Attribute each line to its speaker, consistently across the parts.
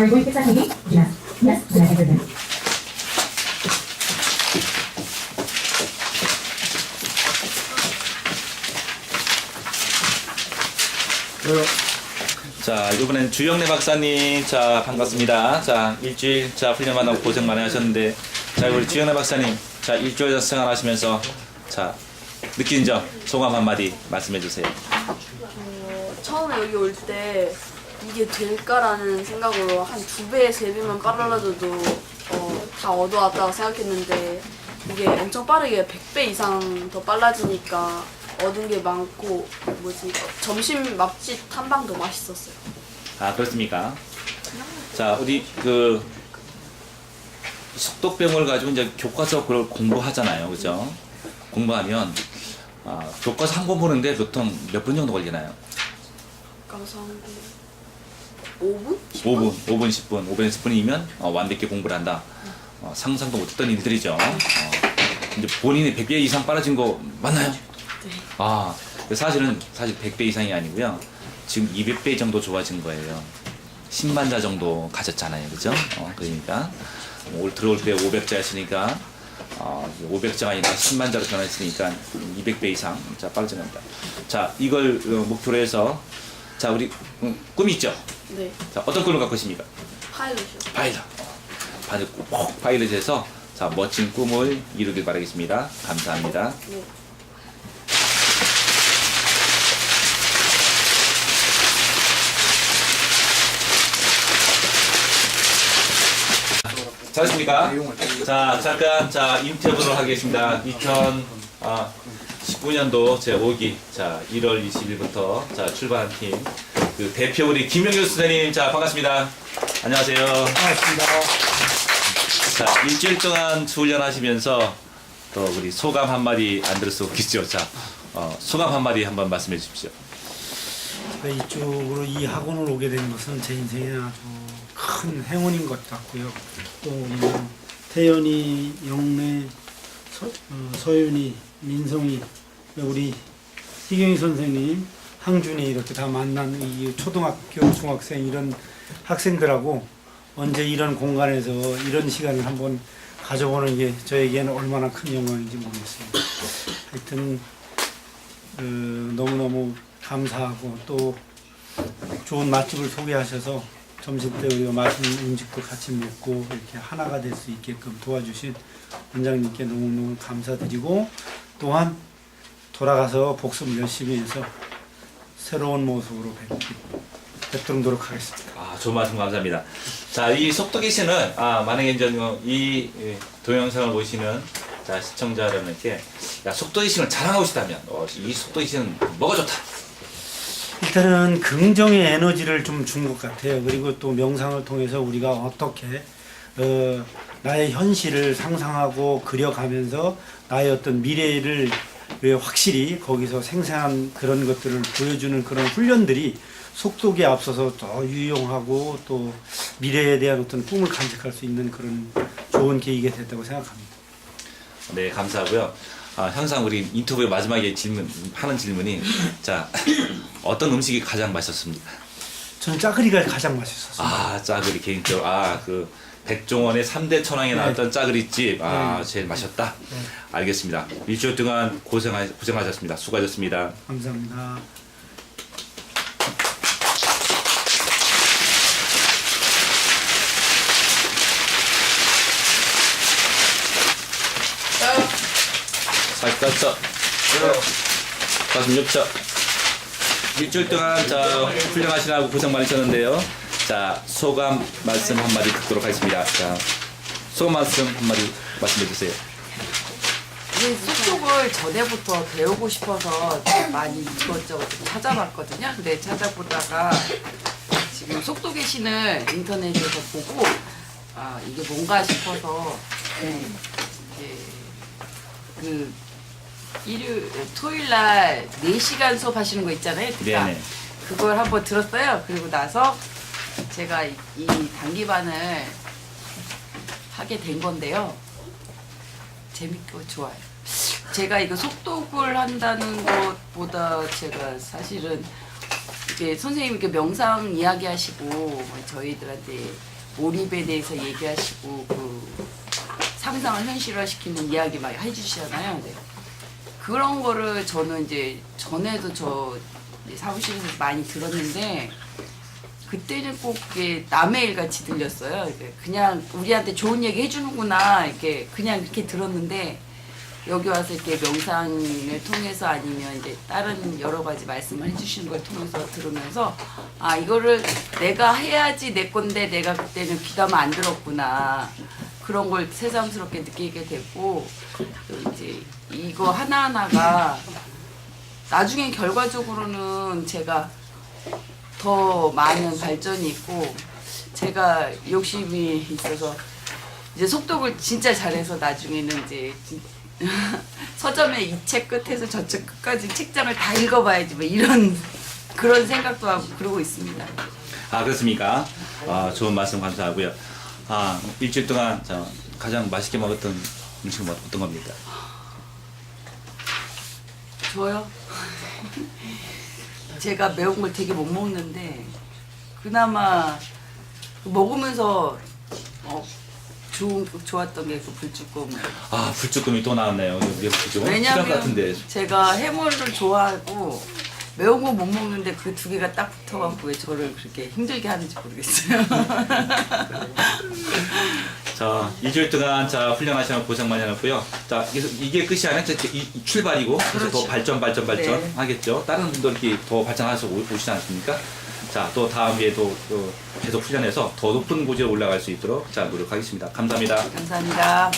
Speaker 1: Yes. Yes, then I everything.
Speaker 2: 자, 이번엔 주영래 박사님, 자, 반갑습니다. 자, 일주일, 자, 훈련 만나고 고생 많이 하셨는데, 자, 우리 주영래 박사님, 자, 일주일 생활하시면서, 자, 느낀 점, 소감 한마디 말씀해 주세요.
Speaker 3: 어, 처음에 여기 올때 이게 될까라는 생각으로 한 두 배, 세 배만 빨라져도 어, 다 얻어왔다고 생각했는데 이게 엄청 빠르게 100배 이상 더 빨라지니까 얻은 게 많고 뭐지 점심 맛집 탐방 더 맛있었어요.
Speaker 2: 아, 그렇습니까? 자, 우리 그, 속독병을 가지고 이제 교과서 그걸 공부하잖아요. 그죠? 공부하면, 아, 교과서 한 권 보는데 보통 몇 분 정도 걸리나요?
Speaker 3: 한 5분?
Speaker 2: 5분, 5분, 10분, 5분, 10분이면 어, 완벽히 공부를 한다. 어, 상상도 못했던 일들이죠. 어, 이제 본인이 100배 이상 빨라진 거 맞나요?
Speaker 3: 네.
Speaker 2: 아, 사실은 사실 100배 이상이 아니고요. 지금 200배 정도 좋아진 거예요. 10만 자 정도 가졌잖아요. 그죠? 어, 그러니까 올 들어올 때 500자였으니까 어, 500자가 아니라 10만 자로 변했으니까 200배 이상 자 빨라진 겁니다. 자, 이걸 어, 목표로 해서 자, 우리 음, 꿈이 있죠?
Speaker 3: 네.
Speaker 2: 자, 어떤 꿈을 갖고 계십니까?
Speaker 3: 파일럿이요.
Speaker 2: 파일럿. 파일럿 꼭 파일럿에서 자, 멋진 꿈을 이루길 바라겠습니다. 감사합니다.
Speaker 3: 네.
Speaker 2: 잘했습니까? 자, 잠깐 자 인터뷰를 하겠습니다. 2019년도 제 5기 자 1월 20일부터 자 출발한 팀그 대표 우리 김영규 선생님 자 반갑습니다. 안녕하세요.
Speaker 4: 반갑습니다.
Speaker 2: 자 일주일 동안 훈련하시면서 또 우리 소감 한 마디 안 들을 수 없겠죠. 자 어, 소감 한 마디 한번 말씀해 주십시오.
Speaker 4: 네, 이쪽으로 이 학원을 오게 된 것은 제 인생에 아주 큰 행운인 것 같고요. 또 뭐, 태연이, 영래, 서, 어, 서윤이, 민성이, 우리 희경이 선생님, 항준이 이렇게 다 만난 이 초등학교, 중학생 이런 학생들하고 언제 이런 공간에서 이런 시간을 한번 가져보는 게 저에게는 얼마나 큰 영광인지 모르겠습니다. 하여튼 어, 너무너무 감사하고 또 좋은 맛집을 소개하셔서 점심 때 우리가 맛있는 음식도 같이 먹고 이렇게 하나가 될 수 있게끔 도와주신 원장님께 너무너무 감사드리고 또한 돌아가서 복습 열심히 해서 새로운 모습으로 뵙기, 뵙도록 하겠습니다.
Speaker 2: 아, 좋은 말씀 감사합니다. 자, 이 속독이 씨는, 아, 만약에 이제 어, 이 예, 동영상을 보시는 자, 시청자 여러분께, 야, 속독이 씨를 자랑하고 싶다면, 어, 이 속독이 씨는 뭐가 좋다?
Speaker 4: 일단은 긍정의 에너지를 좀 준 것 같아요. 그리고 또 명상을 통해서 우리가 어떻게 어, 나의 현실을 상상하고 그려가면서 나의 어떤 미래를 왜 확실히 거기서 생생한 그런 것들을 보여주는 그런 훈련들이 속독에 앞서서 더 유용하고 또 미래에 대한 어떤 꿈을 간직할 수 있는 그런 좋은 계기가 됐다고 생각합니다.
Speaker 2: 네, 감사하고요. 아, 항상 우리 인터뷰 마지막에 질문, 하는 질문이, 자, 어떤 음식이 가장 맛있었습니까?
Speaker 4: 저는 짜글이가 가장 맛있었어요.
Speaker 2: 아, 짜글이 개인적으로, 아, 그, 백종원의 3대 천왕에 나왔던 짜글이집, 아, 제일 맛있었다. 알겠습니다. 일주일 동안 고생하, 고생하셨습니다. 수고하셨습니다.
Speaker 4: 감사합니다.
Speaker 2: 사십사 46초. 일주일 동안 자 훈련하시라고 고생 많으셨는데요. 자 소감 말씀 한마디 듣도록 하겠습니다. 자 소감 말씀 한마디 말씀해 주세요.
Speaker 5: 이 속독을 전에부터 배우고 싶어서 많이 이것저것 좀 찾아봤거든요. 근데 찾아보다가 지금 속독의 신을 인터넷에서 보고 아 이게 뭔가 싶어서 음, 이제 그 일요일 토요일 날 4시간 수업 하시는 거 있잖아요.
Speaker 2: 네네.
Speaker 5: 그걸 한번 들었어요. 그리고 나서 제가 이, 이 단기반을 하게 된 건데요. 재밌고 좋아요. 제가 이거 속독을 한다는 것보다 제가 사실은 이렇게 선생님 이렇게 명상 이야기하시고 뭐 저희들한테 몰입에 대해서 얘기하시고 그 상상을 현실화시키는 이야기 많이 해주시잖아요. 네. 그런 거를 저는 이제 전에도 저 사무실에서 많이 들었는데 그때는 꼭 남의 일 같이 들렸어요. 그냥 우리한테 좋은 얘기 해주는구나 이렇게 그냥 이렇게 들었는데 여기 와서 이렇게 명상을 통해서 아니면 이제 다른 여러 가지 말씀을 해주시는 걸 통해서 들으면서 아 이거를 내가 해야지 내 건데 내가 그때는 귀담아 안 들었구나 그런 걸 새삼스럽게 느끼게 되고 또 이제 이거 하나 하나가 나중에 결과적으로는 제가 더 많은 발전이 있고 제가 욕심이 있어서 이제 속독을 진짜 잘해서 나중에는 이제 진- 서점의 이 책 끝에서 저 책 끝까지 책장을 다 읽어봐야지 뭐 이런 그런 생각도 하고 그러고 있습니다.
Speaker 2: 아 그렇습니까? 아 좋은 말씀 감사하고요. 아 일주일 동안 저 가장 맛있게 먹었던 음식은 뭐- 어떤 겁니까?
Speaker 5: 저요? 제가 매운 걸 되게 못 먹는데 그나마 먹으면서 어, 좋은 좋았던 게 그 불쭈꾸미.
Speaker 2: 아 불쭈꾸미 또 나왔네요. 이거 미역국이죠? 시간
Speaker 5: 왜냐면
Speaker 2: 같은데.
Speaker 5: 제가 해물을 좋아하고 매운 거 못 먹는데 그 두 개가 딱 붙어갖고 왜 저를 그렇게 힘들게 하는지 모르겠어요.
Speaker 2: 자 일주일 동안 자 훈련하시는 고생 많이 하셨고요. 자 이게, 이게 끝이 아니라 이제 이- 이 출발이고 그래서 더
Speaker 5: 그렇죠.
Speaker 2: 발전, 발전 발전
Speaker 5: 네.
Speaker 2: 하겠죠. 다른 분들이 더 발전하셔서 오- 오시지 않습니까? 자 또 다음 에도 또 계속 훈련해서 더 높은 고지에 올라갈 수 있도록 자 노력하겠습니다. 감사합니다.
Speaker 5: 감사합니다.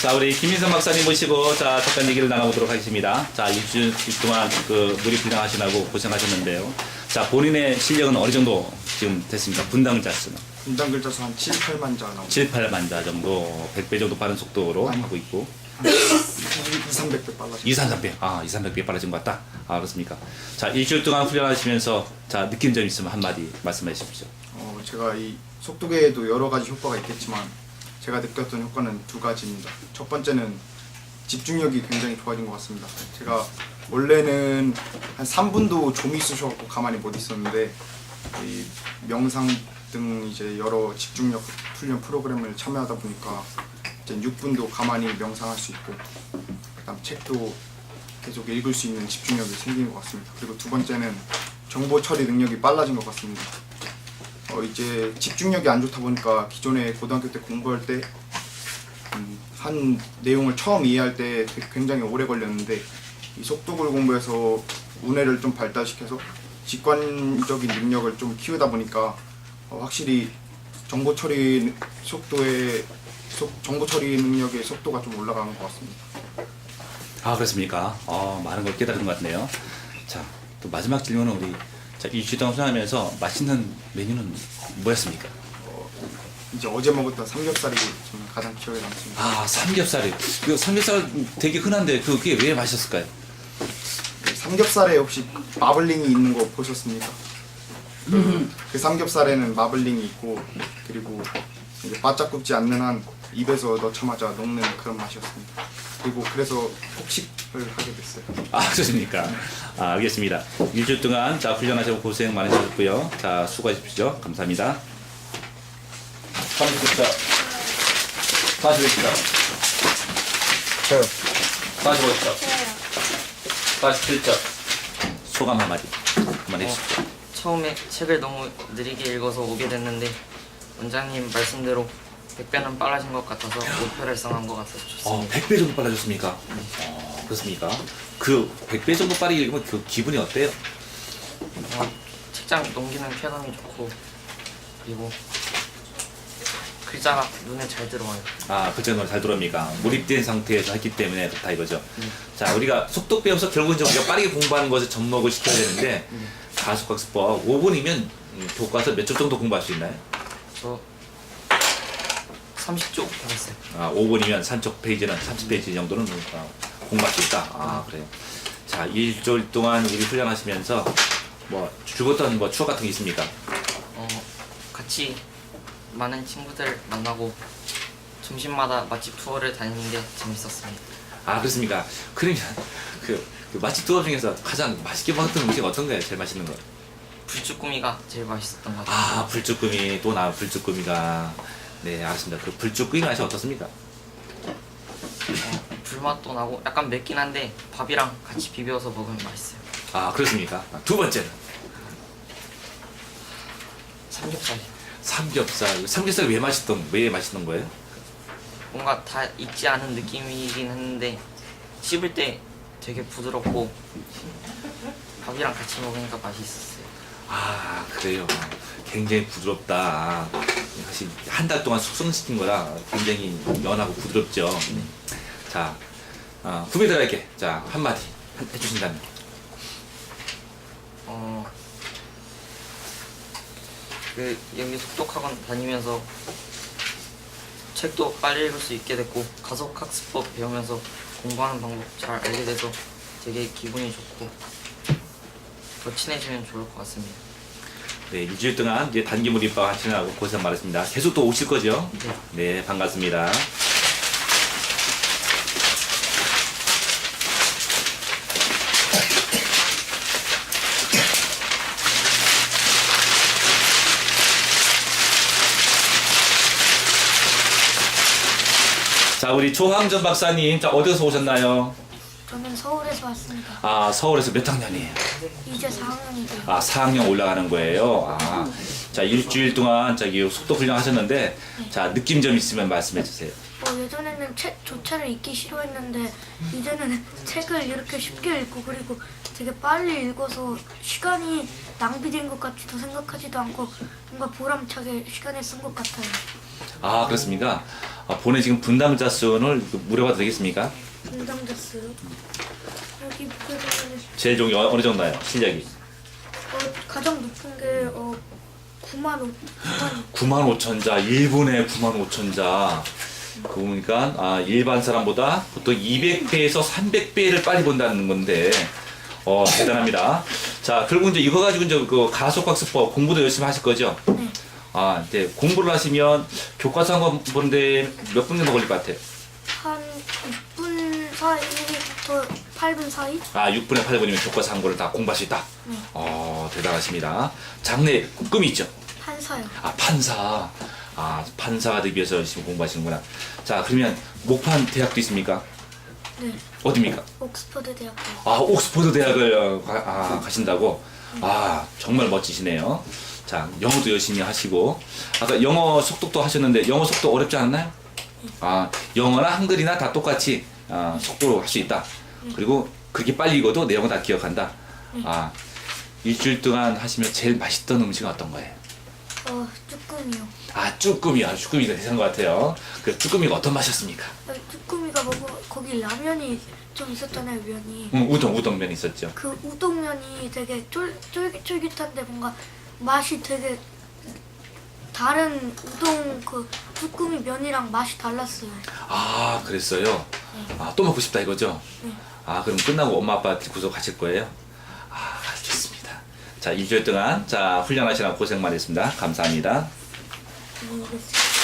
Speaker 2: 자 우리 김민선 박사님 모시고 자 잠깐 얘기를 나눠보도록 하겠습니다. 자 일주일 동안 그 누리 분장하시느라고 고생하셨는데요. 자 본인의 실력은 어느 정도 지금 됐습니까? 분당 자 수는
Speaker 6: 분당 글자 수 한 7, 8만 자 나오고
Speaker 2: 7, 8만 자 정도 100배 정도 빠른 속도로
Speaker 6: 아니.
Speaker 2: 하고 있고
Speaker 6: 2, 300배 빨라져
Speaker 2: 2, 3, 300. 아, 2, 300배 빨라진 것 같다. 아, 그렇습니까? 자, 일주일 동안 훈련하시면서 자, 느낀 점 있으면 한마디 말씀해 주십시오.
Speaker 6: 어, 제가 이 속도계에도 여러 가지 효과가 있겠지만 제가 느꼈던 효과는 두 가지입니다. 첫 번째는 집중력이 굉장히 좋아진 것 같습니다. 제가 원래는 한 3분도 좀이 쑤셔갖고 가만히 못 있었는데 이 명상 등 이제 여러 집중력 훈련 프로그램을 참여하다 보니까 이제 6분도 가만히 명상할 수 있고 그다음 책도 계속 읽을 수 있는 집중력이 생긴 것 같습니다. 그리고 두 번째는 정보 처리 능력이 빨라진 것 같습니다. 어, 이제 집중력이 안 좋다 보니까 기존에 고등학교 때 공부할 때 음, 한 내용을 처음 이해할 때 굉장히 오래 걸렸는데 이 속독을 공부해서 우뇌를 좀 발달시켜서 직관적인 능력을 좀 키우다 보니까 어, 확실히 정보 처리 속도의 속, 정보 처리 능력의 속도가 좀 올라가는 것 같습니다.
Speaker 2: 아, 그렇습니까? 어, 많은 걸 깨달은 것 같네요. 자, 또 마지막 질문은 우리 자, 일주일 동안 훈련하면서 맛있는 메뉴는 뭐였습니까?
Speaker 6: 이제 어제 먹었던 삼겹살이 저는 가장 기억에 남습니다.
Speaker 2: 아, 삼겹살이. 그 삼겹살 되게 흔한데 그게 왜 맛있었을까요?
Speaker 6: 그 삼겹살에 혹시 마블링이 있는 거 보셨습니까? 그, 그 삼겹살에는 마블링이 있고 그리고 이제 바짝 굽지 않는 한 입에서 넣자마자 녹는 그런 맛이었습니다. 그리고 그래서 폭식을 하게 됐어요.
Speaker 2: 아, 그렇습니까? 아, 알겠습니다. 일주일 동안 자, 훈련하시고 고생 많으셨고요. 자, 수고하십시오. 감사합니다. 30자. 41자.
Speaker 6: 저요.
Speaker 2: 45자. 47자. 소감 한마디. 한마디 해주십시오.
Speaker 7: 처음에 책을 너무 느리게 읽어서 오게 됐는데 원장님 말씀대로 100배는 빨라진 것 같아서 목표 달성한 것 같아서
Speaker 2: 어,
Speaker 7: 좋습니다.
Speaker 2: 100배 정도 빨라졌습니까? 어, 그렇습니까? 그 100배 정도 빠르게 읽으면 그 기분이 어때요?
Speaker 7: 어, 책장 넘기는 쾌감이 좋고 그리고 글자가 눈에 잘 들어와요.
Speaker 2: 아, 그 정도로 잘 들어옵니까? 몰입된 상태에서 했기 때문에 그렇다 이거죠. 자, 우리가 속독 배워서 결국은 이제 우리가 빠르게 공부하는 것에 접목을 시켜야 되는데 가속학습법 5분이면 교과서 몇 쪽 정도 공부할 수 있나요?
Speaker 7: 저 30쪽 받았어요.
Speaker 2: 아, 5분이면 산쪽 페이지는 30페이지 정도는 어, 공부할 수 있다. 아, 그래요. 자, 일주일 동안 우리 훈련하시면서 뭐 죽었던 뭐 추억 같은 게 있습니까?
Speaker 7: 어, 같이 많은 친구들 만나고 점심마다 맛집 투어를 다니는데 재밌었습니다.
Speaker 2: 아 그렇습니까? 그러면 그, 그 맛집 투어 중에서 가장 맛있게 먹었던 음식 어떤 거예요? 제일 맛있는 거?
Speaker 7: 불쭈꾸미가 제일 맛있었던 것 같아요.
Speaker 2: 아 불쭈꾸미 또 나 불쭈꾸미가 네 알았습니다. 그 불쭈꾸미 맛이 어떻습니까?
Speaker 7: 어, 불맛도 나고 약간 맵긴 한데 밥이랑 같이 비벼서 먹으면 맛있어요.
Speaker 2: 아 그렇습니까? 아, 두 번째는
Speaker 7: 삼겹살
Speaker 2: 삼겹살. 삼겹살 왜 맛있던 왜 맛있는 거예요?
Speaker 7: 뭔가 다 익지 않은 느낌이긴 했는데 씹을 때 되게 부드럽고 밥이랑 같이 먹으니까 맛이 있었어요.
Speaker 2: 아 그래요. 굉장히 부드럽다. 사실 한 달 동안 숙성시킨 거라 굉장히 연하고 부드럽죠. 자 아, 후배들에게 자 한마디 한- 해주신다면
Speaker 7: 어, 그 여기 속독학원 다니면서 책도 빨리 읽을 수 있게 됐고 가속 학습법 배우면서 공부하는 방법 잘 알게 돼서 되게 기분이 좋고 더 친해지면 좋을 것 같습니다.
Speaker 2: 네 일주일 동안 이제 단기물 입학 하시느라고 고생 많으십니다. 계속 또 오실 거죠?
Speaker 7: 네.
Speaker 2: 네 반갑습니다. 자 우리 조항전 박사님 자 어디서 오셨나요?
Speaker 8: 저는 서울에서 왔습니다.
Speaker 2: 아 서울에서 몇 학년이에요?
Speaker 8: 이제 4학년이고요.
Speaker 2: 아 4학년 올라가는 거예요. 아, 자 일주일 동안 저기 속도 훈련 하셨는데 자 느낌 좀 있으면 말씀해 주세요.
Speaker 8: 어, 예전에는 책 조차를 읽기 싫어했는데 이제는 책을 이렇게 쉽게 읽고 그리고 되게 빨리 읽어서 시간이 낭비된 것 같지도 생각하지도 않고 뭔가 보람차게 시간을 쓴 것 같아요.
Speaker 2: 아 그렇습니까? 아, 본에 지금 분담자 수를 물어봐도 되겠습니까?
Speaker 8: 분담자 수 여기 보면은
Speaker 2: 제일 종이 어- 어느 정도나요? 실력이?
Speaker 8: 어, 가장 높은 게 어, 9만 5, 9만
Speaker 2: 9만 5천 자, 일본의 9만 5천 자. 그거 보니까 아, 일반 사람보다 보통 200배에서 300배를 빨리 본다는 건데 어 대단합니다. 자 결국 이제 이거 가지고 이제 그 가속학습법 공부도 열심히 하실 거죠?
Speaker 8: 네.
Speaker 2: 아 이제 공부를 하시면 교과서 한 권 보는데 몇 분 정도 걸릴 것 같아요?
Speaker 8: 한 6분 사이부터 8분 사이?
Speaker 2: 아 6분에 8분이면 교과서 한 권을 다 공부할 수 있다.
Speaker 8: 네.
Speaker 2: 어 대단하십니다. 장래 꿈이 있죠?
Speaker 8: 판사요.
Speaker 2: 아 판사. 아 판사가 되기 위해서 열심히 공부하시는구나. 자 그러면 목판 대학도 있습니까?
Speaker 8: 네.
Speaker 2: 어디입니까?
Speaker 8: 옥스퍼드 대학교.
Speaker 2: 아 옥스퍼드 대학을 어, 가, 아, 가신다고? 아 정말 멋지시네요. 자 영어도 열심히 하시고 아까 영어 속독도 하셨는데 영어 속독 어렵지 않나요? 아 영어나 한글이나 다 똑같이 아, 속도로 할 수 있다. 그리고 그렇게 빨리 읽어도 내용은 다 기억한다. 아 일주일 동안 하시면 제일 맛있던 음식은 어떤 거예요?
Speaker 8: 어, 쭈꾸미요.
Speaker 2: 아 쭈꾸미, 아 쭈꾸미가 대단한 것 같아요. 그 쭈꾸미가 어떤 맛이었습니까?
Speaker 8: 아, 쭈꾸미가 먹어 거기 라면이 좀 있었잖아요 면이.
Speaker 2: 음, 우동 우동면 있었죠.
Speaker 8: 그 우동면이 되게 쫄, 쫄깃쫄깃한데 뭔가 맛이 되게 다른 우동 그 쭈꾸미 면이랑 맛이 달랐어요.
Speaker 2: 아 그랬어요. 아 또 먹고 싶다 이거죠.
Speaker 8: 네.
Speaker 2: 아 그럼 끝나고 엄마 아빠 데리고서 가실 거예요? 아 좋습니다. 자 일주일 동안 자 훈련하시느라 고생 많으셨습니다. 감사합니다.
Speaker 8: 계세요.